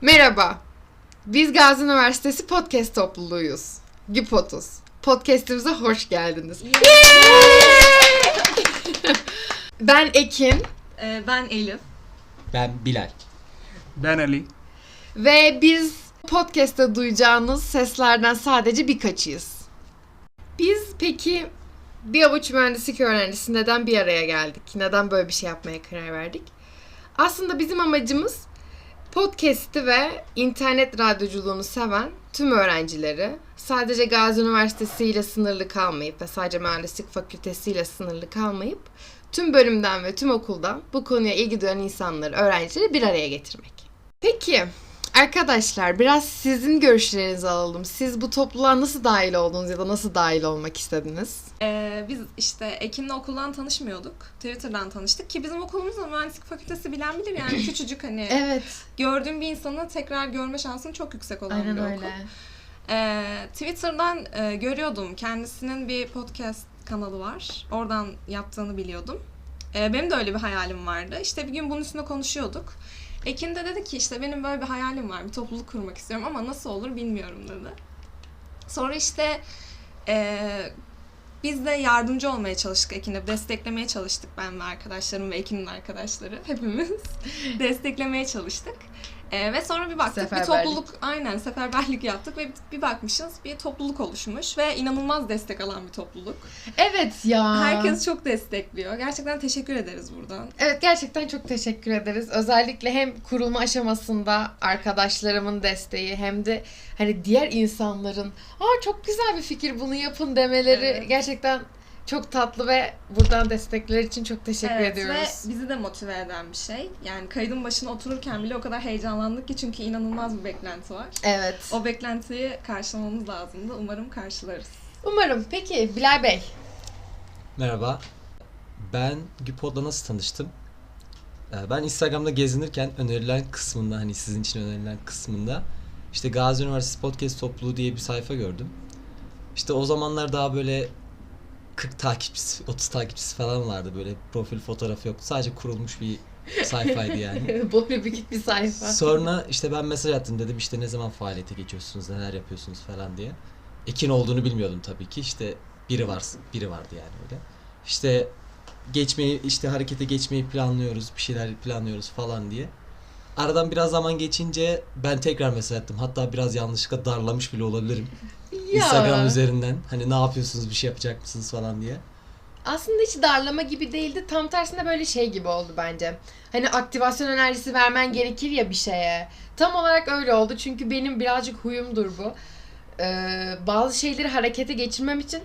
Merhaba. Biz Gazi Üniversitesi Podcast topluluğuyuz. Gipotuz. Podcast'imize hoş geldiniz. ben Ekin Ee, ben Elif. Ben Bilal. Ben Ali. ve biz podcast'te duyacağınız seslerden sadece birkaçıyız. Biz peki bir avuç mühendislik öğrencisi neden bir araya geldik? Neden böyle bir şey yapmaya karar verdik? Aslında bizim amacımız podcast'i ve internet radyoculuğunu seven tüm öğrencileri sadece Gazi Üniversitesi ile sınırlı kalmayıp ve sadece mühendislik fakültesi ile sınırlı kalmayıp tüm bölümden ve tüm okuldan bu konuya ilgi duyan insanları, öğrencileri bir araya getirmek. Peki arkadaşlar biraz sizin görüşlerinizi alalım. Siz bu topluluğa nasıl dahil oldunuz ya da nasıl dahil olmak istediniz? Ee, biz işte Ekin'le okuldan tanışmıyorduk. Twitter'dan tanıştık ki bizim okulumuzda mühendislik fakültesi bilen bilir yani küçücük hani Evet. gördüğüm bir insanı tekrar görme şansım çok yüksek olan Aynen bir okul. öyle. Ee, Twitter'dan e, görüyordum. Kendisinin bir podcast kanalı var. Oradan yaptığını biliyordum. Ee, benim de öyle bir hayalim vardı. İşte bir gün bunun üstüne konuşuyorduk. Ekin de dedi ki işte benim böyle bir hayalim var. Bir topluluk kurmak istiyorum ama nasıl olur bilmiyorum dedi. Sonra işte e, biz de yardımcı olmaya çalıştık Ekin'e. Desteklemeye çalıştık ben ve arkadaşlarım ve Ekin'in arkadaşları. Hepimiz desteklemeye çalıştık. Ee, ve sonra bir baktık bir topluluk aynen seferberlik yaptık ve bir bakmışız bir topluluk oluşmuş ve inanılmaz destek alan bir topluluk. Evet ya. Herkes çok destekliyor. Gerçekten teşekkür ederiz buradan. Evet gerçekten çok teşekkür ederiz. Özellikle hem kurulma aşamasında arkadaşlarımın desteği hem de hani diğer insanların aa çok güzel bir fikir bunu yapın demeleri Evet. gerçekten çok tatlı ve buradan destekler için çok teşekkür Evet, ediyoruz. Ve bizi de motive eden bir şey. Yani kaydın başına otururken bile o kadar heyecanlandık ki çünkü inanılmaz bir beklenti var. Evet. O beklentiyi karşılamamız lazımdı. Umarım karşılarız. Umarım. Peki Bilal Bey. Merhaba. Ben Güpod'la nasıl tanıştım? Ee, Ben Instagram'da gezinirken önerilen kısmında hani sizin için önerilen kısmında işte Gazi Üniversitesi Podcast Topluluğu diye bir sayfa gördüm. İşte o zamanlar daha böyle 40 takipçisi, 30 takipçisi falan vardı böyle profil fotoğrafı yoktu. Sadece kurulmuş bir sayfaydı yani. Boynu bükük bir sayfa. Sonra işte ben mesaj attım dedim işte ne zaman faaliyete geçiyorsunuz, neler yapıyorsunuz falan diye. Ekin olduğunu bilmiyordum tabii ki. İşte biri var, biri vardı yani öyle. İşte geçmeyi, işte harekete geçmeyi planlıyoruz, bir şeyler planlıyoruz falan diye. Aradan biraz zaman geçince ben tekrar mesaj attım. Hatta biraz yanlışlıkla darlamış bile olabilirim. Ya. Instagram üzerinden. Hani ne yapıyorsunuz, bir şey yapacak mısınız falan diye. Aslında hiç darlama gibi değildi. Tam tersine böyle şey gibi oldu bence. Hani aktivasyon enerjisi vermen gerekir ya bir şeye. Tam olarak öyle oldu. Çünkü benim birazcık huyumdur bu. Ee, bazı şeyleri harekete geçirmem için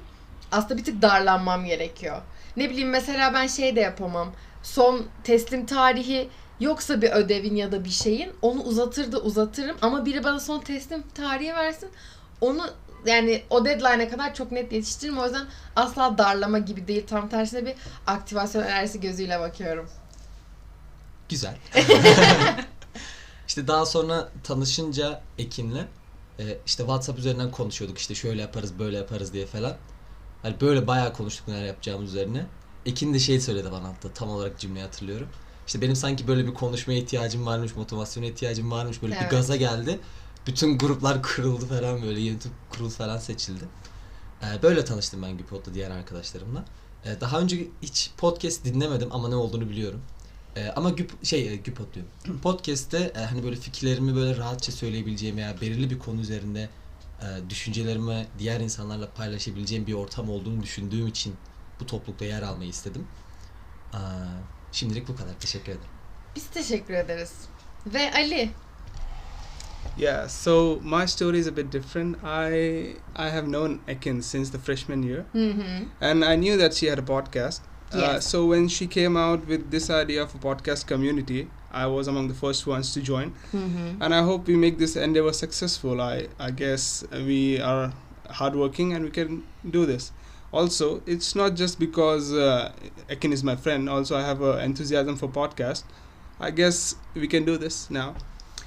aslında bir tık darlanmam gerekiyor. Ne bileyim mesela ben şey de yapamam. Son teslim tarihi yoksa bir ödevin ya da bir şeyin onu uzatır da uzatırım ama biri bana son teslim tarihi versin onu yani o deadline'e kadar çok net yetiştiririm. O yüzden asla darlama gibi değil. Tam tersine bir aktivasyon enerjisi gözüyle bakıyorum. Güzel. işte daha sonra tanışınca Ekin'le e, işte WhatsApp üzerinden konuşuyorduk işte şöyle yaparız böyle yaparız diye falan. Hani böyle bayağı konuştuk neler yapacağımız üzerine. Ekin de şey söyledi bana hatta tam olarak cümleyi hatırlıyorum. İşte benim sanki böyle bir konuşmaya ihtiyacım varmış, motivasyona ihtiyacım varmış böyle Evet. bir gaza geldi. Bütün gruplar kuruldu falan böyle YouTube kurul falan seçildi. E, böyle tanıştım ben Güpod'la diğer arkadaşlarımla. E, daha önce hiç podcast dinlemedim ama ne olduğunu biliyorum. Ee, ama güp, şey e, diyorum. Podcast'te e, hani böyle fikirlerimi böyle rahatça söyleyebileceğim veya belirli bir konu üzerinde e, düşüncelerimi diğer insanlarla paylaşabileceğim bir ortam olduğunu düşündüğüm için bu toplulukta yer almayı istedim. Aa, şimdilik bu kadar. Teşekkür ederim. Biz teşekkür ederiz. Ve Ali. Yeah, so my story is a bit different. I I have known Ekin since the freshman year, hı. and I knew that she had a podcast. Uh, so when she came out with this idea of a podcast community, I was among the first ones to join, hı. and I hope we make this endeavor successful. I I guess we are hardworking and we can do this. Also, it's not just because uh, Ekin is my friend. Also, I have a enthusiasm for podcast. I guess we can do this now.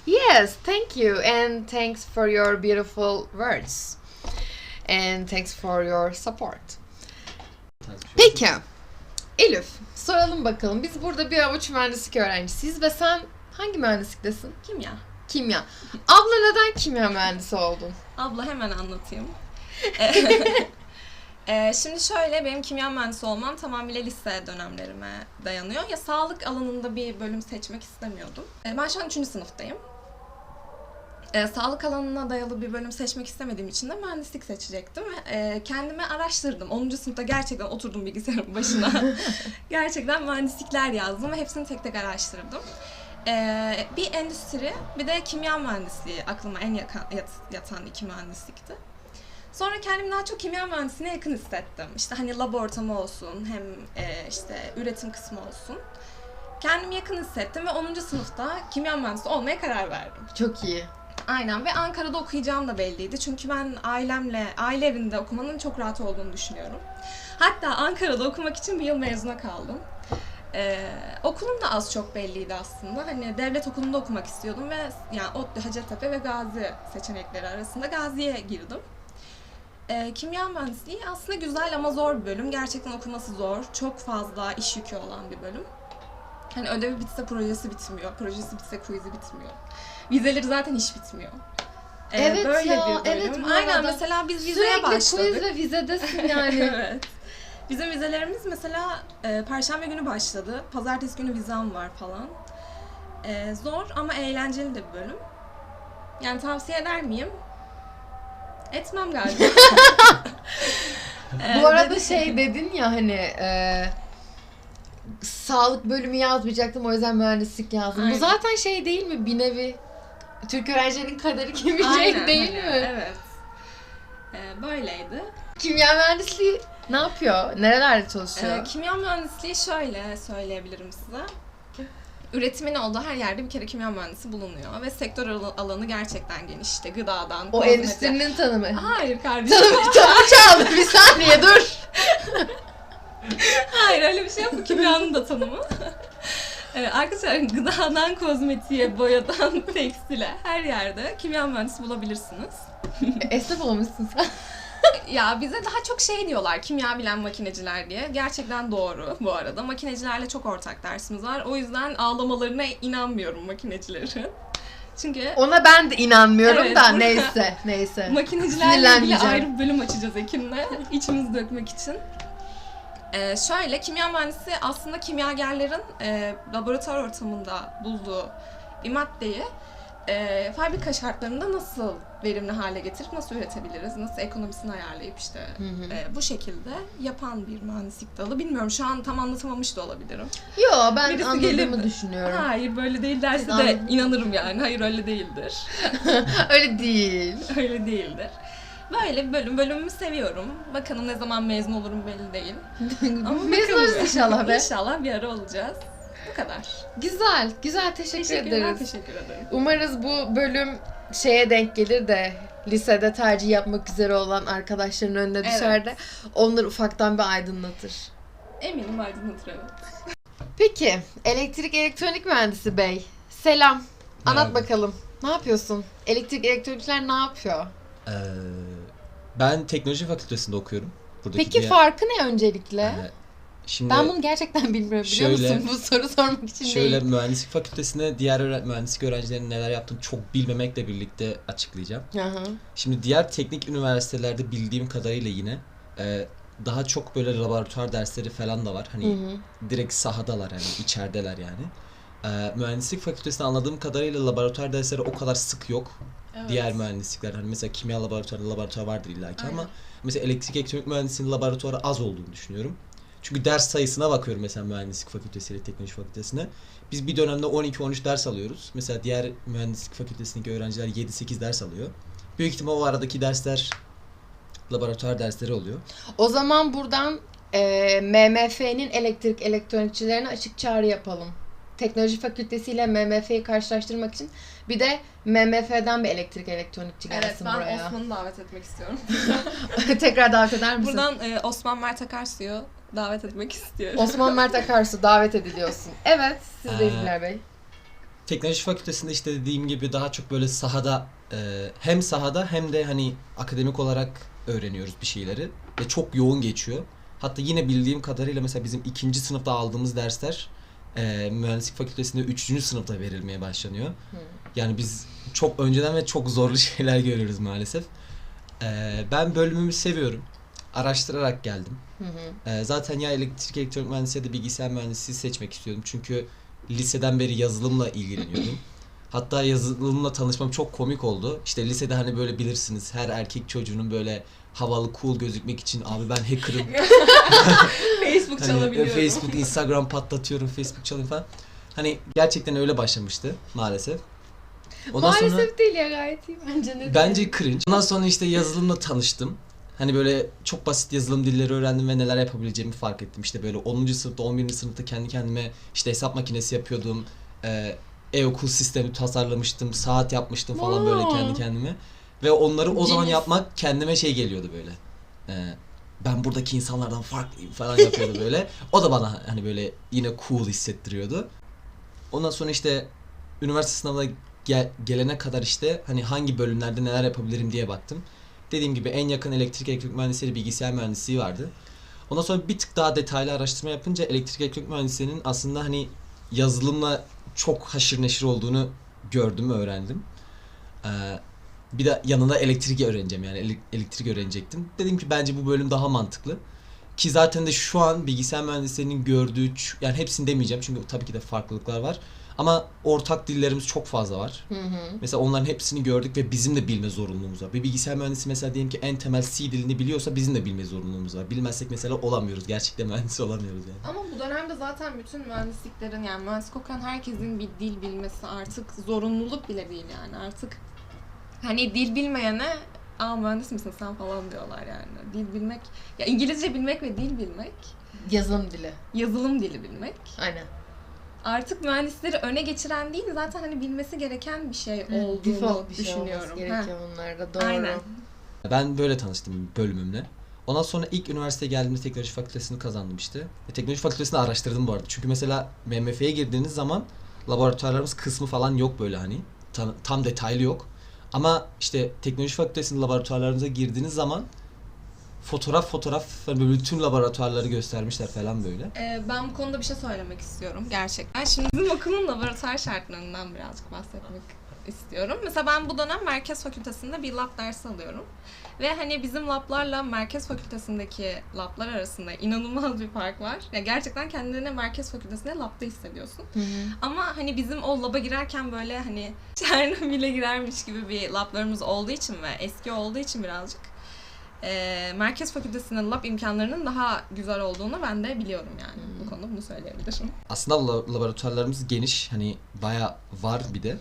Yes, thank you and thanks for your beautiful words. And thanks for your support. Peki. Elif, soralım bakalım. Biz burada bir avuç mühendislik öğrencisiyiz ve sen hangi mühendisliktesin? Kimya. Kimya. Abla neden kimya mühendisi oldun? Abla hemen anlatayım. Ee, şimdi şöyle benim kimya mühendisi olmam tamamıyla lise dönemlerime dayanıyor. Ya sağlık alanında bir bölüm seçmek istemiyordum. Ee, ben şu an 3. sınıftayım. Ee, sağlık alanına dayalı bir bölüm seçmek istemediğim için de mühendislik seçecektim. E, kendime araştırdım. 10. sınıfta gerçekten oturdum bilgisayarın başına. gerçekten mühendislikler yazdım ve hepsini tek tek araştırdım. Ee, bir endüstri, bir de kimya mühendisliği aklıma en yakın, yat- yatan iki mühendislikti. Sonra kendimi daha çok kimya mühendisliğine yakın hissettim. İşte hani lab ortamı olsun, hem e, işte üretim kısmı olsun. Kendimi yakın hissettim ve 10. sınıfta kimya mühendisi olmaya karar verdim. Çok iyi. Aynen ve Ankara'da okuyacağım da belliydi. Çünkü ben ailemle, aile evinde okumanın çok rahat olduğunu düşünüyorum. Hatta Ankara'da okumak için bir yıl mezuna kaldım. Ee, okulum da az çok belliydi aslında. Hani devlet okulunda okumak istiyordum ve yani ODTÜ, Hacettepe ve Gazi seçenekleri arasında Gazi'ye girdim. Ee, kimya mühendisliği aslında güzel ama zor bir bölüm. Gerçekten okuması zor. Çok fazla iş yükü olan bir bölüm. Hani ödevi bitse projesi bitmiyor. Projesi bitse quiz'i bitmiyor. Vizeleri zaten hiç bitmiyor. Ee, Evet böyle ya, bir bölüm. evet bu Aynen arada. mesela biz vizeye Sürekli başladık. quiz ve vizedesin yani. evet. Bizim vizelerimiz mesela e, perşembe günü başladı. Pazartesi günü vizem var falan. E, zor ama eğlenceli de bir bölüm. Yani tavsiye eder miyim? Etmem galiba. E, Bu arada dedi- şey dedin ya hani e, sağlık bölümü yazmayacaktım o yüzden mühendislik yazdım. Bu Aynen. zaten şey değil mi bir nevi Türk öğrencilerin kaderi gibi bir şey Aynen, değil mi? Evet. E, böyleydi. Kimya mühendisliği ne yapıyor? Nerelerde çalışıyor? Ee, kimya mühendisliği şöyle söyleyebilirim size. Üretimin olduğu her yerde bir kere kimya mühendisi bulunuyor ve sektör al- alanı gerçekten geniş. İşte gıdadan, o endüstrinin tanımı. Hayır kardeşim. Tanımı, tanımı çaldı bir saniye dur. Hayır öyle bir şey yok. Bu kimyanın da tanımı. Ee, arkadaşlar gıdadan kozmetiğe, boyadan tekstile her yerde kimya mühendisi bulabilirsiniz. Esnaf olmuşsun sen. Ya bize daha çok şey diyorlar kimya bilen makineciler diye. Gerçekten doğru bu arada. Makinecilerle çok ortak dersimiz var. O yüzden ağlamalarına inanmıyorum makinecilerin. Çünkü Ona ben de inanmıyorum Evet, da neyse neyse. makinecilerle ilgili ayrı bir bölüm açacağız Ekin'le. içimizi dökmek için. Ee, şöyle kimya mühendisi aslında kimyagerlerin e, laboratuvar ortamında bulduğu bir maddeyi e, fabrika şartlarında nasıl verimli hale getirip nasıl üretebiliriz, nasıl ekonomisini ayarlayıp işte Hı hı. e, bu şekilde yapan bir mühendislik dalı. Bilmiyorum şu an tam anlatamamış da olabilirim. Yo ben Birisi anladığımı gelir- düşünüyorum. Hayır böyle değil derse de inanırım yani. Hayır öyle değildir. Öyle değil. öyle değildir. Böyle bir bölüm. Bölümümü seviyorum. Bakalım ne zaman mezun olurum belli değil. Ama Mezun bakalım oluruz inşallah be. İnşallah bir ara olacağız. Bu kadar. Güzel, güzel teşekkür Teşekkürler, ederiz. teşekkür ederim. Umarız bu bölüm şeye denk gelir de lisede tercih yapmak üzere olan arkadaşların önüne Evet. düşer de onları ufaktan bir aydınlatır. Eminim aydınlatır evet. Peki, elektrik elektronik mühendisi bey. Selam. Anlat Merhaba. bakalım. Ne yapıyorsun? Elektrik elektronikler ne yapıyor? Ee, ben teknoloji fakültesinde okuyorum. Buradaki Peki diğer- farkı ne öncelikle? Ee, şimdi ben bunu gerçekten bilmiyorum biliyor şöyle- musun? Bu soru sormak için şöyle değil. mühendislik fakültesine diğer öğre- mühendislik öğrencilerinin neler yaptığını çok bilmemekle birlikte açıklayacağım. Hı. Şimdi diğer teknik üniversitelerde bildiğim kadarıyla yine e, daha çok böyle laboratuvar dersleri falan da var. Hani Hı hı. direkt sahadalar yani içerideler yani. E, mühendislik fakültesinde anladığım kadarıyla laboratuvar dersleri o kadar sık yok. Evet. Diğer mühendislikler hani mesela kimya laboratuvarı laboratuvar vardır illaki ama Aynen. mesela elektrik elektronik mühendisliğinin laboratuvarı az olduğunu düşünüyorum. Çünkü ders sayısına bakıyorum mesela mühendislik fakültesiyle teknoloji fakültesine. Biz bir dönemde 12-13 ders alıyoruz. Mesela diğer mühendislik fakültesindeki öğrenciler 7-8 ders alıyor. Büyük ihtimal o aradaki dersler laboratuvar dersleri oluyor. O zaman buradan e, MMF'nin elektrik elektronikçilerine açık çağrı yapalım. Teknoloji Fakültesi ile MMF'yi karşılaştırmak için bir de MMF'den bir elektrik elektronikçi Evet gelsin ben buraya. Osman'ı davet etmek istiyorum. Tekrar davet eder misin? Buradan e, Osman Mert Akarsu'yu davet etmek istiyorum. Osman Mert Akarsu davet ediliyorsun. Evet, sizdeyiz Ee, Bilal Bey. Teknoloji fakültesinde işte dediğim gibi daha çok böyle sahada e, hem sahada hem de hani akademik olarak öğreniyoruz bir şeyleri ve çok yoğun geçiyor. Hatta yine bildiğim kadarıyla mesela bizim ikinci sınıfta aldığımız dersler e, mühendislik fakültesinde 3. sınıfta verilmeye başlanıyor. Yani biz çok önceden ve çok zorlu şeyler görüyoruz maalesef. E, ben bölümümü seviyorum. Araştırarak geldim. Hı hı. E, zaten ya elektrik elektronik mühendisliği ya da bilgisayar mühendisliği seçmek istiyordum. Çünkü liseden beri yazılımla ilgileniyordum. Hatta yazılımla tanışmam çok komik oldu. İşte lisede hani böyle bilirsiniz her erkek çocuğunun böyle havalı cool gözükmek için abi ben hacker'ım. Facebook Hani çalabiliyorum. Facebook, Instagram patlatıyorum, Facebook çalıyorum falan. Hani gerçekten öyle başlamıştı maalesef. Ondan Maalesef sonra değil ya gayet iyi bence ne bence cringe. Ondan sonra işte yazılımla tanıştım. Hani böyle çok basit yazılım dilleri öğrendim ve neler yapabileceğimi fark ettim. İşte böyle 10. sınıfta, 11. sınıfta kendi kendime işte hesap makinesi yapıyordum. Ee, e-okul sistemi tasarlamıştım, saat yapmıştım falan böyle kendi kendime. Ve onları o zaman Genius. yapmak kendime şey geliyordu böyle. Ee, ben buradaki insanlardan farklıyım falan yapıyordu böyle. O da bana hani böyle yine cool hissettiriyordu. Ondan sonra işte üniversite sınavına gel- gelene kadar işte hani hangi bölümlerde neler yapabilirim diye baktım. Dediğim gibi en yakın elektrik elektronik mühendisliği bilgisayar mühendisliği vardı. Ondan sonra bir tık daha detaylı araştırma yapınca elektrik elektronik mühendisliğinin aslında hani yazılımla çok haşır neşir olduğunu gördüm, öğrendim. Ee, bir de yanında elektrik öğreneceğim yani ele- elektrik öğrenecektim. Dedim ki bence bu bölüm daha mantıklı. Ki zaten de şu an bilgisayar mühendislerinin gördüğü, yani hepsini demeyeceğim çünkü tabii ki de farklılıklar var. Ama ortak dillerimiz çok fazla var. Hı hı. Mesela onların hepsini gördük ve bizim de bilme zorunluluğumuz var. Bir bilgisayar mühendisi mesela diyelim ki en temel C dilini biliyorsa bizim de bilme zorunluluğumuz var. Bilmezsek mesela olamıyoruz. Gerçekten mühendis olamıyoruz yani. Ama bu dönemde zaten bütün mühendisliklerin yani mühendislik okuyan herkesin bir dil bilmesi artık zorunluluk bile değil yani artık hani dil bilmeyene aa mühendis misin sen falan diyorlar yani. Dil bilmek, ya İngilizce bilmek ve dil bilmek, Yazılım dili. yazılım dili bilmek Aynen. Artık mühendisleri öne geçiren değil zaten hani bilmesi gereken bir şey olduğunu Default bir şey olması düşünüyorum. gerekiyor bunlarda doğru. Aynen. Ben böyle tanıştım bölümümle. Ondan sonra ilk üniversiteye geldiğimde teknoloji fakültesini kazandım işte. E, teknoloji fakültesini araştırdım bu arada. Çünkü mesela MMF'ye girdiğiniz zaman laboratuvarlarımız kısmı falan yok böyle hani. Tam, tam detaylı yok. Ama işte teknoloji fakültesinin laboratuvarlarınıza girdiğiniz zaman fotoğraf fotoğraf hani böyle bütün laboratuvarları göstermişler falan böyle. Ee, ben bu konuda bir şey söylemek istiyorum gerçekten. Şimdi bizim okulun laboratuvar şartlarından birazcık bahsetmek istiyorum. Mesela ben bu dönem Merkez Fakültesinde bir lab dersi alıyorum. Ve hani bizim lablarla Merkez Fakültesindeki lablar arasında inanılmaz bir fark var. Ya gerçekten kendini Merkez Fakültesinde labda hissediyorsun. Hı hı. Ama hani bizim o laba girerken böyle hani Çernobil'e girermiş gibi bir lablarımız olduğu için ve eski olduğu için birazcık eee, Merkez Fakültesi'nin lab imkanlarının daha güzel olduğunu ben de biliyorum yani. Bu konuda bunu söyleyebilirim. Aslında la- laboratuvarlarımız geniş hani baya var bir de.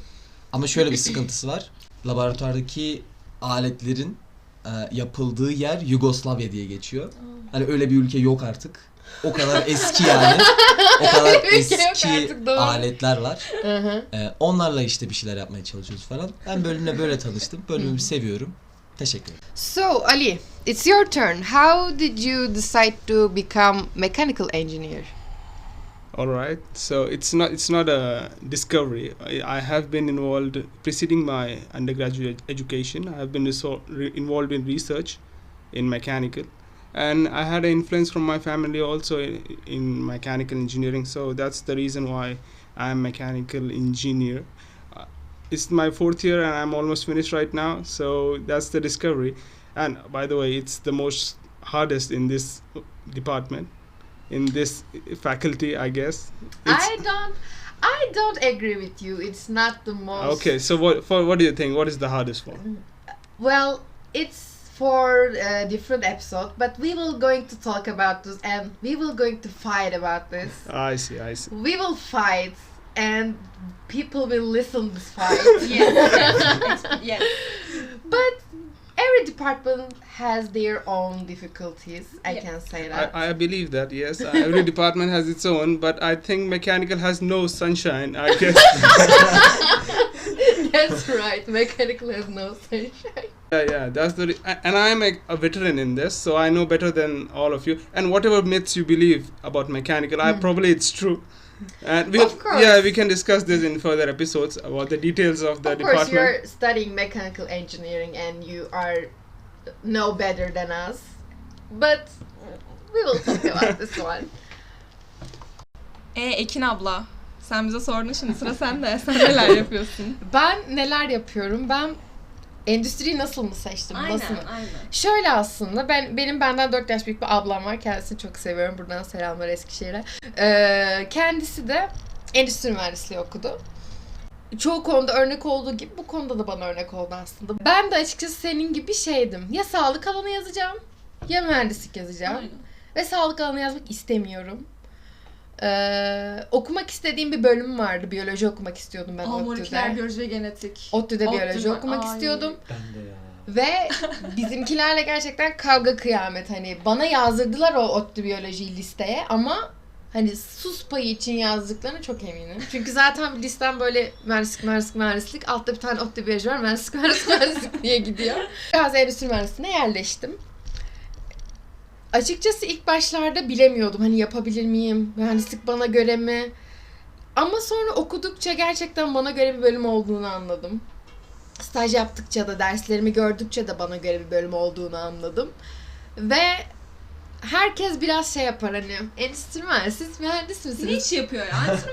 Ama şöyle bir sıkıntısı var. Laboratuvardaki aletlerin e, yapıldığı yer Yugoslavya diye geçiyor. Hani öyle bir ülke yok artık. O kadar eski yani. O kadar ülke yok eski artık, doğru. aletler var. Hı hı. E, onlarla işte bir şeyler yapmaya çalışıyoruz falan. Ben bölümle böyle tanıştım. Bölümümü seviyorum. Teşekkür ederim. So, Ali, it's your turn. How did you decide to become mechanical engineer? All right. So it's not it's not a discovery. I, I have been involved preceding my undergraduate education. I have been resor- re- involved in research in mechanical, and I had an influence from my family also in, in mechanical engineering. So that's the reason why I'm mechanical engineer. Uh, it's my fourth year and I'm almost finished right now. So that's the discovery. And by the way, it's the most hardest in this department in this faculty i guess It's- I don't, I don't agree with you. It's not the most. okay so what for what do you think what is the hardest one Well, it's for a different episode, but we will going to talk about this and we will going to fight about this. i see i see We will fight and people will listen this fight. yes. But every department has their own difficulties. I Yeah. can say that. I, I believe that yes Uh, every department has its own but i think mechanical has no sunshine i guess That's right. Mechanical has no sunshine. yeah yeah that's the re- and i'm a, a veteran in this so i know better than all of you and whatever myths you believe about mechanical i probably it's true and we Hmm. Of course. yeah we can discuss this in further episodes about the details of the of course, department you're studying mechanical engineering and you are no better than us. But we will talk about this one. E Ekin abla. Sen bize sordun şimdi sıra sende. Sen neler yapıyorsun? Ben neler yapıyorum? Ben endüstriyi nasıl mı seçtim? Nasıl mı? aynen. Şöyle aslında ben benim benden 4 yaş büyük bir ablam var. Kendisini çok seviyorum. Buradan selamlar Eskişehir'e. Ee, kendisi de endüstri mühendisliği okudu. Çoğu konuda örnek olduğu gibi bu konuda da bana örnek oldu aslında. Ben de açıkçası senin gibi şeydim. Ya sağlık alanı yazacağım ya mühendislik yazacağım. Aynen. Ve sağlık alanı yazmak istemiyorum. Ee, okumak istediğim bir bölüm vardı. Biyoloji okumak istiyordum ben Aa, moleküler ODTÜ'de. biyoloji ve genetik. ODTÜ'de ODTÜ biyoloji okumak Ay. istiyordum. Ben de ya. Ve bizimkilerle gerçekten kavga kıyamet. Hani bana yazdırdılar o ODTÜ biyoloji listeye ama hani sus payı için yazdıklarına çok eminim. Çünkü zaten listem böyle mühendislik, mühendislik, mühendislik. Altta bir tane ODTÜ biyoloji var. Mühendislik, mühendislik, mühendislik diye gidiyor. Biraz endüstri mühendisliğine yerleştim. Açıkçası ilk başlarda bilemiyordum. Hani yapabilir miyim? Mühendislik bana göre mi? Ama sonra okudukça gerçekten bana göre bir bölüm olduğunu anladım. Staj yaptıkça da derslerimi gördükçe de bana göre bir bölüm olduğunu anladım. Ve herkes biraz şey yapar hani mühendisi, siz mühendis Ne misiniz? iş yapıyor ya? Mühendis,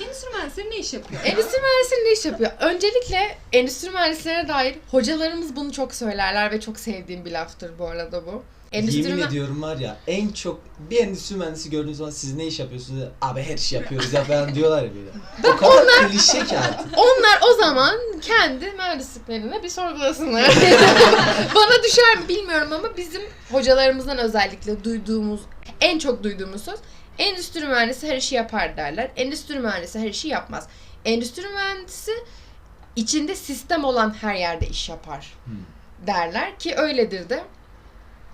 endüstri mühendisleri ne iş yapıyor ya? Endüstri mühendisleri ne iş yapıyor? Öncelikle endüstri mühendislerine dair hocalarımız bunu çok söylerler ve çok sevdiğim bir laftır bu arada bu. Endüstri Yemin mü- ediyorum var ya en çok bir endüstri mühendisi gördüğünüz zaman siz ne iş yapıyorsunuz? Abi her işi yapıyoruz ya falan diyorlar ya böyle. O kadar klişe ki artık. Onlar o zaman kendi mühendisliklerine bir sorgulasınlar. Bana düşer mi bilmiyorum ama bizim hocalarımızdan özellikle duyduğumuz, en çok duyduğumuz söz endüstri mühendisi her işi yapar derler. Endüstri mühendisi her işi yapmaz. Endüstri mühendisi içinde sistem olan her yerde iş yapar Hmm. derler ki öyledir de.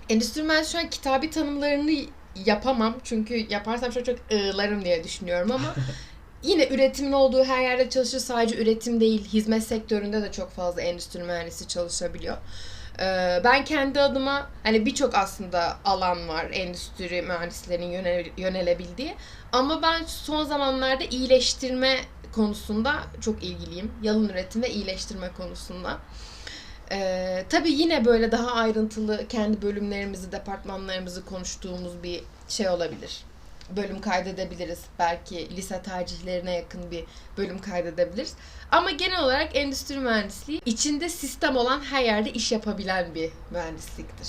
Endüstri mühendisi şu an kitabi tanımlarını yapamam çünkü yaparsam çok çok ığlarım diye düşünüyorum ama yine üretimin olduğu her yerde çalışır. Sadece üretim değil, hizmet sektöründe de çok fazla endüstri mühendisi çalışabiliyor. Ee, Ben kendi adıma hani birçok aslında alan var endüstri mühendislerinin yönel- yönelebildiği. Ama ben son zamanlarda iyileştirme konusunda çok ilgiliyim. Yalın üretim ve iyileştirme konusunda. Ee, tabii yine böyle daha ayrıntılı kendi bölümlerimizi, departmanlarımızı konuştuğumuz bir şey olabilir. Bölüm kaydedebiliriz. Belki lise tercihlerine yakın bir bölüm kaydedebiliriz. Ama genel olarak endüstri mühendisliği içinde sistem olan her yerde iş yapabilen bir mühendisliktir.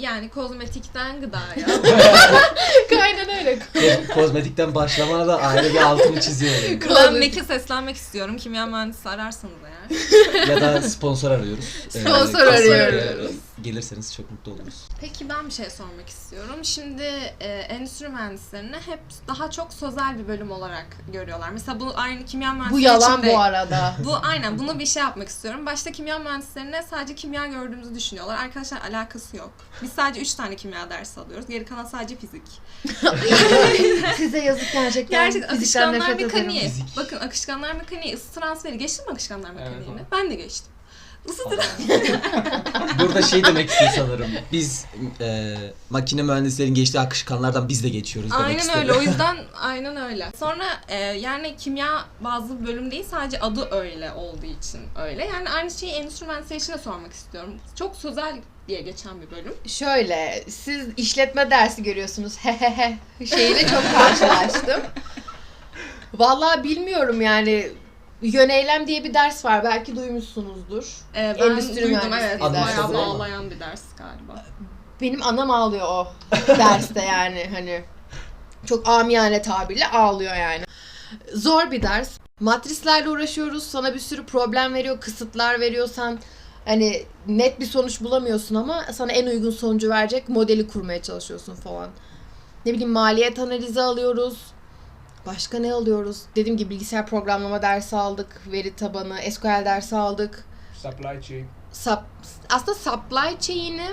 Yani kozmetikten gıdaya. Aynen öyle. Ko- Kozmetikten başlamana da ayrı bir altını çiziyorum. Mek'e seslenmek istiyorum. Kimya mühendisi ararsanız eğer. ya da sponsor arıyoruz. Ee, Sponsor kasaya, arıyoruz. Gelirseniz çok mutlu oluruz. Peki ben bir şey sormak istiyorum. Şimdi e, endüstri mühendislerini hep daha çok sözel bir bölüm olarak görüyorlar. Mesela bu aynı kimya Bu mühendisleri yalan için de- bu arada. Bu aynen bunu bir şey yapmak istiyorum. Başta kimya mühendislerine sadece kimya gördüğümüzü düşünüyorlar. Arkadaşlar alakası yok. Biz sadece 3 tane kimya dersi alıyoruz. Geri kalan sadece fizik. Size yazık gerçekten. Gerçekten Fizikten akışkanlar nefret ederim. mekaniği. Fizik. Bakın akışkanlar mekaniği, ısı transferi. Geçtin mi akışkanlar mekaniğini? Evet. Ben de geçtim. Isı Burada şey demek istiyor sanırım. Biz e, makine mühendislerin geçtiği akışkanlardan biz de geçiyoruz demek Aynen istedim. öyle. O yüzden aynen öyle. Sonra e, yani kimya bazı bölüm değil sadece adı öyle olduğu için öyle. Yani aynı şeyi endüstri de sormak istiyorum. Çok sözel diye geçen bir bölüm. Şöyle, siz işletme dersi görüyorsunuz. Hehehe şeyiyle çok karşılaştım. Vallahi bilmiyorum yani. Yöneylem diye bir ders var. Belki duymuşsunuzdur. E, ben Endüstri duydum evet. dersi Bayağı bağlayan bir ders galiba. Benim anam ağlıyor o derste yani hani. Çok amiyane tabirle ağlıyor yani. Zor bir ders. Matrislerle uğraşıyoruz. Sana bir sürü problem veriyor, kısıtlar veriyorsan hani net bir sonuç bulamıyorsun ama sana en uygun sonucu verecek modeli kurmaya çalışıyorsun falan. Ne bileyim maliyet analizi alıyoruz. Başka ne alıyoruz? Dediğim gibi bilgisayar programlama dersi aldık. Veri tabanı, SQL dersi aldık. Supply chain. Sup- aslında supply chain'i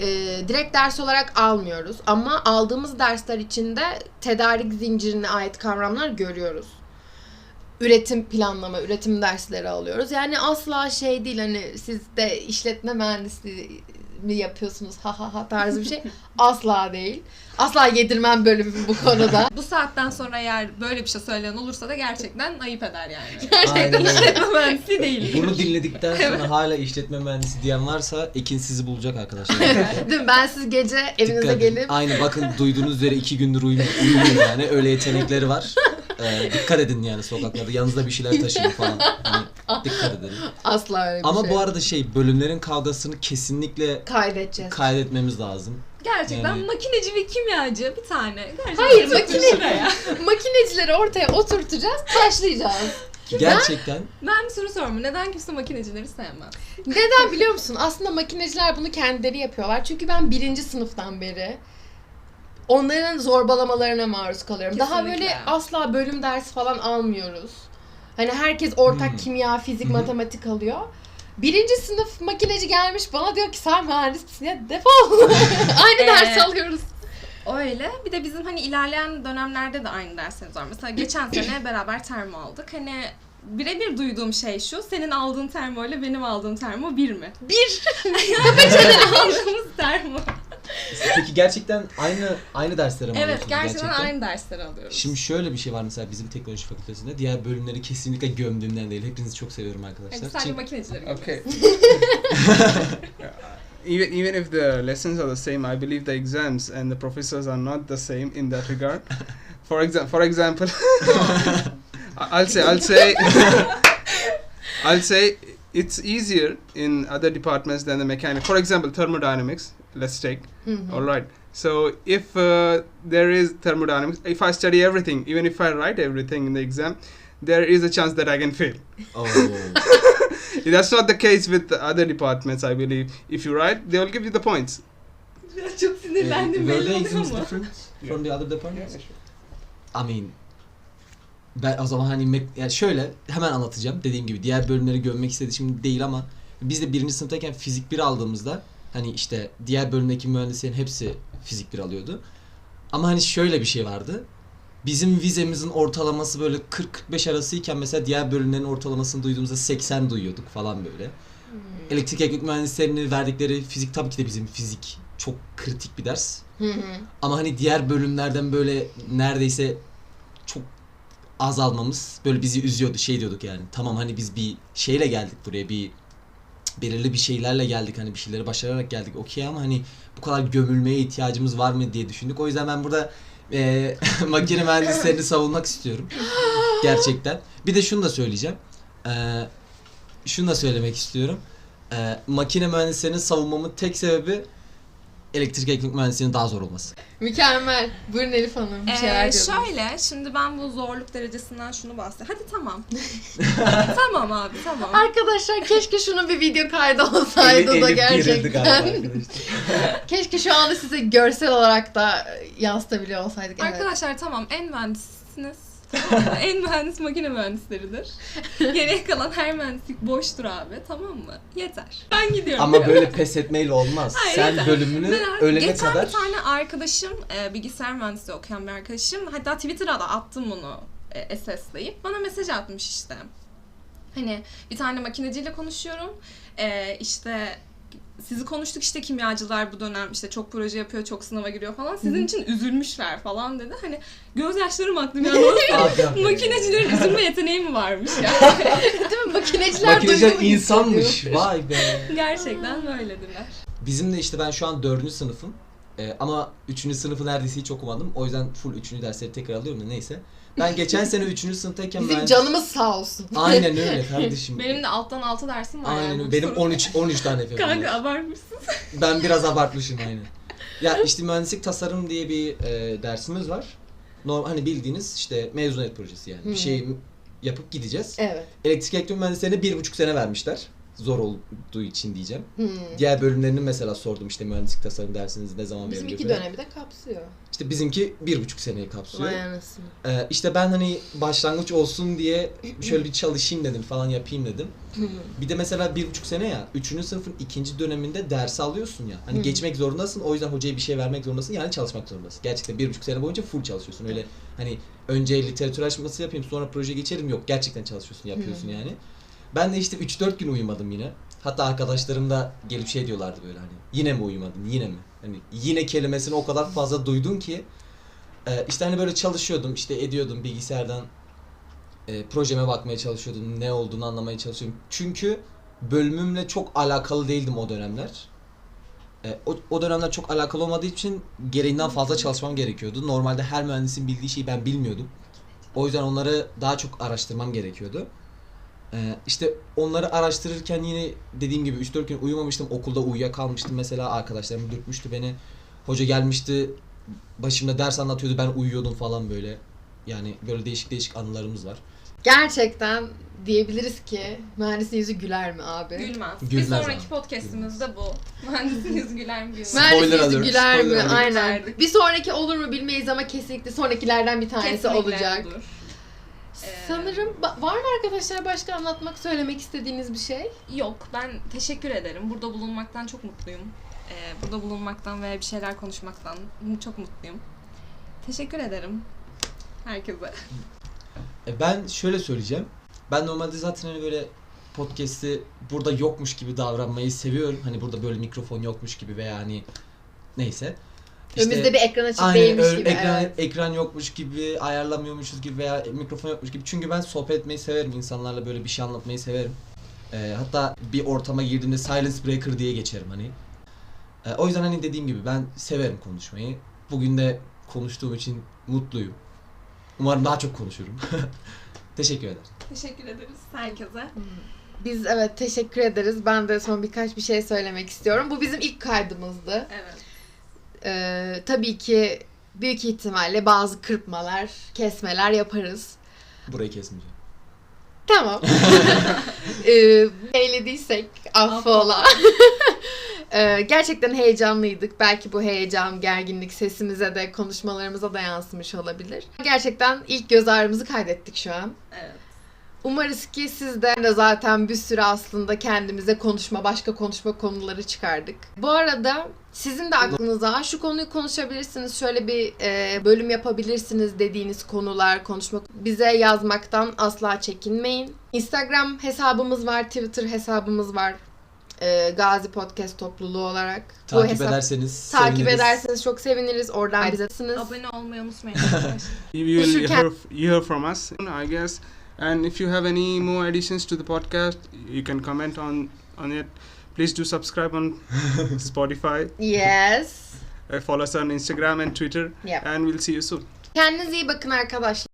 e, direkt ders olarak almıyoruz. Ama aldığımız dersler içinde tedarik zincirine ait kavramlar görüyoruz. Üretim planlama, üretim dersleri alıyoruz. Yani asla şey değil hani siz de işletme mühendisi mi yapıyorsunuz ha ha ha tarzı bir şey asla değil. Asla yedirmem bölümü bu konuda. Bu saatten sonra eğer böyle bir şey söyleyen olursa da gerçekten ayıp eder yani. Aynen öyle. İşletme mühendisi değil. Bunu dinledikten sonra hala işletme mühendisi diyen varsa Ekin sizi bulacak arkadaşlar. Değil mi? Ben siz gece evinize Dikkat edin. gelip Aynı bakın duyduğunuz üzere iki gündür uyum, uyumuyor yani. Öyle yetenekleri var. Ee, dikkat edin yani sokaklarda. Yanınızda bir şeyler taşıyın falan. Hani dikkat edin. asla öyle bir Ama şey bu arada şey bölümlerin kavgasını kesinlikle kaydedeceğiz. kaydetmemiz lazım. Gerçekten Yani- makineci ve kimyacı bir tane. Gerçekten Hayır, oturun makine- şuraya. Makinecileri ortaya oturtacağız, taşlayacağız. Gerçekten Ben bir soru sorayım. Neden kimse makinecileri sevmez? Neden biliyor musun? Aslında makineciler bunu kendileri yapıyorlar. Çünkü ben birinci sınıftan beri onların zorbalamalarına maruz kalıyorum. Daha Kesinlikle. böyle asla bölüm dersi falan almıyoruz. Hani herkes ortak Hmm. kimya, fizik, hı. matematik alıyor. Birinci sınıf makineci gelmiş bana diyor ki sen mühendis misin ya defol. Aynı Ee, ders alıyoruz. Öyle. Bir de bizim hani ilerleyen dönemlerde de aynı derslerimiz var. Mesela geçen sene beraber termo aldık. Hani birebir duyduğum şey şu. Senin aldığın termo ile benim aldığım termo bir mi? Bir. Senin aldığımız termo. Peki gerçekten aynı aynı dersleri mi Evet alıyorsunuz gerçekten, aynı dersleri alıyoruz. Şimdi şöyle bir şey var mesela bizim teknoloji fakültesinde. Diğer bölümleri kesinlikle gömdüğümden değil. Hepinizi çok seviyorum arkadaşlar. Hani sadece Çünkü- makinecileri. Okay. even even if the lessons are the same, I believe the exams and the professors are not the same in that regard. for exam, for example, I- I'll say, I'll say, I'll say it's easier in other departments than the mechanic. For example, thermodynamics. Let's take. Hı. All right. So if uh, there is thermodynamics, if I study everything, even if I write everything in the exam, there is a chance that I can fail. Oo. That's not the case with the other departments, I believe. If you write, they will give you the points. Çok sinirlendim Were belli the oluyor exams ama. different from the other departments? I mean ben o zaman hani mek- yani şöyle hemen anlatacağım. Dediğim gibi diğer bölümleri gömmek istediğim değil ama biz de birinci sınıftayken fizik 1 aldığımızda hani işte diğer bölümdeki mühendislerin hepsi fizik 1 alıyordu. Ama hani şöyle bir şey vardı. Bizim vizemizin ortalaması böyle 40-45 arasıyken mesela diğer bölümlerin ortalamasını duyduğumuzda 80 duyuyorduk falan böyle. Elektrik elektrik mühendislerinin verdikleri fizik tabii ki de bizim fizik çok kritik bir ders. Hı hı. Ama hani diğer bölümlerden böyle neredeyse çok az almamız böyle bizi üzüyordu. Şey diyorduk yani. Tamam hani biz bir şeyle geldik buraya bir belirli bir şeylerle geldik hani bir şeyleri başararak geldik okey ama hani bu kadar gömülmeye ihtiyacımız var mı diye düşündük. O yüzden ben burada e, makine mühendislerini savunmak istiyorum. Gerçekten. Bir de şunu da söyleyeceğim. E, şunu da söylemek istiyorum. E, makine mühendislerini savunmamın tek sebebi elektrik elektrik mühendisliğinin daha zor olması. Mükemmel. Buyurun Elif Hanım bir şeyler Ee, diyordunuz. şöyle, şimdi ben bu zorluk derecesinden şunu bahsedeyim. Hadi tamam. tamam abi, tamam. Arkadaşlar keşke şunun bir video kaydı olsaydı da gerçekten. Keşke şu anda size görsel olarak da yansıtabiliyor olsaydık. Evet. Arkadaşlar tamam, en mühendissiniz. Tamam mı? en mühendis makine mühendisleridir. Geriye kalan her mühendislik boştur abi, tamam mı? Yeter. Ben gidiyorum. Ama böyle pes etmeyle olmaz. Hayır, Sen yeter. bölümünü Ben- ölene Geçen kadar bir tane arkadaşım, e, bilgisayar mühendisliği okuyan bir arkadaşım, hatta Twitter'a da attım bunu e, SS'leyip, bana mesaj atmış işte. Hani bir tane makineciyle konuşuyorum, e, işte sizi konuştuk işte kimyacılar bu dönem işte çok proje yapıyor, çok sınava giriyor falan. Sizin için üzülmüşler falan dedi. Hani gözyaşlarım. Abi, abi. Makinecilerin üzülme yeteneği mi varmış ya? Değil mi? Makineciler makineciler insanmış. Vay be. Gerçekten böylediler. Bizim de işte ben şu an dördüncü sınıfım. Ee, ama üçüncü sınıfı neredeyse hiç okumadım. O yüzden full üçüncü dersleri tekrar alıyorum da neyse. Ben geçen sene üçüncü sınıftayken Bizim mühendis- canımız sağ olsun. Aynen öyle kardeşim. Benim de alttan altı dersim var. Aynen öyle. Benim sorun- 13 13 tane FF'm Kanka var. abartmışsın. Ben biraz abartmışım aynen. Ya işte mühendislik tasarım diye bir e, dersimiz var. Normal hani bildiğiniz işte mezuniyet projesi yani. Hı. Bir şey yapıp gideceğiz. Evet. Elektrik elektrik mühendislerine bir buçuk sene vermişler. Zor olduğu için diyeceğim. Hmm. Diğer bölümlerini mesela sordum işte mühendislik tasarım dersiniz ne zaman veriliyor falan. dönemi de kapsıyor. İşte bizimki bir buçuk seneyi kapsıyor. Vay anasını. Ee, işte ben hani başlangıç olsun diye şöyle bir çalışayım dedim falan yapayım dedim. Bir de mesela bir buçuk sene ya, üçüncü sınıfın ikinci döneminde ders alıyorsun ya. Hani geçmek zorundasın, o yüzden hocaya bir şey vermek zorundasın, yani çalışmak zorundasın. Gerçekten bir buçuk sene boyunca full çalışıyorsun. Öyle hani önce literatür araştırması yapayım, sonra proje geçerim yok. Gerçekten çalışıyorsun, yapıyorsun yani. Ben de işte 3-4 gün uyumadım yine. Hatta arkadaşlarım da gelip şey diyorlardı böyle hani yine mi uyumadın yine mi? Hani yine kelimesini o kadar fazla duydum ki e, işte hani böyle çalışıyordum işte ediyordum bilgisayardan e, projeme bakmaya çalışıyordum ne olduğunu anlamaya çalışıyordum. Çünkü bölümümle çok alakalı değildim o dönemler. E, o, o dönemler çok alakalı olmadığı için gereğinden fazla çalışmam gerekiyordu. Normalde her mühendisin bildiği şeyi ben bilmiyordum. O yüzden onları daha çok araştırmam gerekiyordu. Ee, işte onları araştırırken yine dediğim gibi 3-4 gün uyumamıştım. Okulda uyuyakalmıştım mesela. Arkadaşlarım dürtmüştü beni. Hoca gelmişti. Başımda ders anlatıyordu. Ben uyuyordum falan böyle. Yani böyle değişik değişik anılarımız var. Gerçekten diyebiliriz ki mühendisin yüzü güler mi abi? Gülmez. Gülmez bir sonraki ama. podcastimizde bu. Mühendisin yüzü güler mi gülmez? Mühendisin yüzü alert, güler mi? spoiler. Aynen. Bir sonraki olur mu bilmeyiz ama kesinlikle sonrakilerden bir tanesi Kesinlikle olacak. olur. Ee, Sanırım ba- var mı arkadaşlar başka anlatmak, söylemek istediğiniz bir şey? Yok ben teşekkür ederim. Burada bulunmaktan çok mutluyum. Ee, burada bulunmaktan ve bir şeyler konuşmaktan çok mutluyum. Teşekkür ederim herkese. E, ben şöyle söyleyeceğim. Ben normalde zaten hani böyle podcast'i burada yokmuş gibi davranmayı seviyorum. Hani burada böyle mikrofon yokmuş gibi veya hani neyse. İşte- Önümüzde bir ekran açık Aynen değilmiş gibi. ekran, evet. ekran yokmuş gibi ayarlamıyormuşuz gibi veya mikrofon yokmuş gibi. Çünkü ben sohbet etmeyi severim. insanlarla böyle bir şey anlatmayı severim. Ee, hatta bir ortama girdiğimde silence breaker diye geçerim hani. Ee, o yüzden hani dediğim gibi ben severim konuşmayı. Bugün de konuştuğum için mutluyum. Umarım daha çok konuşurum. Teşekkür ederim. Teşekkür ederiz herkese. Biz evet teşekkür ederiz. Ben de son birkaç bir şey söylemek istiyorum. Bu bizim ilk kaydımızdı. Evet. Ee, tabii ki büyük ihtimalle bazı kırpmalar, kesmeler yaparız. Burayı kesmeyeceğim. Tamam. ee, eylediysek affola. Ee, gerçekten heyecanlıydık. Belki bu heyecan, gerginlik sesimize de, konuşmalarımıza da yansımış olabilir. Gerçekten ilk göz ağrımızı kaydettik şu an. Evet. Umarız ki sizden de zaten bir sürü aslında kendimize konuşma, başka konuşma konuları çıkardık. Bu arada sizin de aklınıza şu konuyu konuşabilirsiniz, şöyle bir e, bölüm yapabilirsiniz dediğiniz konular, konuşma bize yazmaktan asla çekinmeyin. Instagram hesabımız var, Twitter hesabımız var. E, Gazi Podcast topluluğu olarak. Bu Takip hesap- ederseniz takip seviniriz. ederseniz çok seviniriz. Oradan bize Abone olmayı unutmayın arkadaşlar. You will hear, you hear from us, I guess. And if you have any more additions to the podcast, you can comment on on it. Please do subscribe on Spotify. Yes. Uh, follow us on Instagram and Twitter. yeah. And we'll see you soon. Kendinize iyi bakın arkadaşlar.